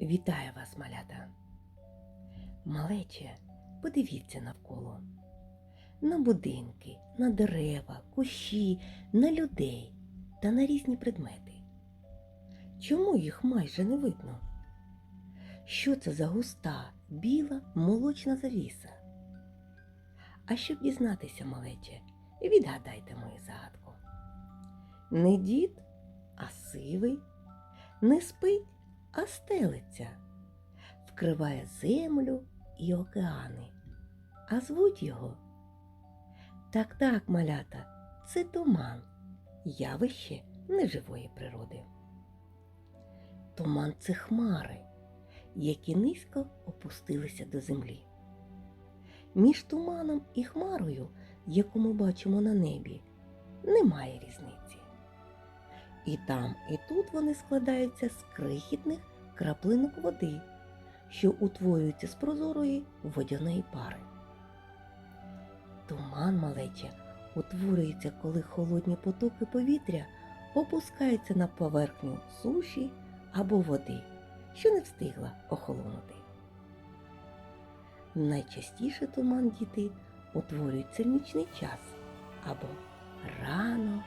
Вітаю вас, малята! Малече, подивіться навколо. На будинки, на дерева, кущі, на людей та на різні предмети. Чому їх майже не видно? Що це за густа, біла молочна завіса? А щоб дізнатися, малече, відгадайте мою загадку. Не дід, а сивий, не спить, а стелиться, вкриває землю і океани, а звуть його. Так, так, малята, це туман, явище неживої природи. Туман це хмари, які низько опустилися до землі. Між туманом і хмарою, яку ми бачимо на небі, немає різниці. І там, і тут вони складаються з крихітних краплинок води, що утворюються з прозорої водяної пари. Туман малече утворюється, коли холодні потоки повітря опускаються на поверхню суші або води, що не встигла охолонути. Найчастіше туман діти утворюється в час або рано.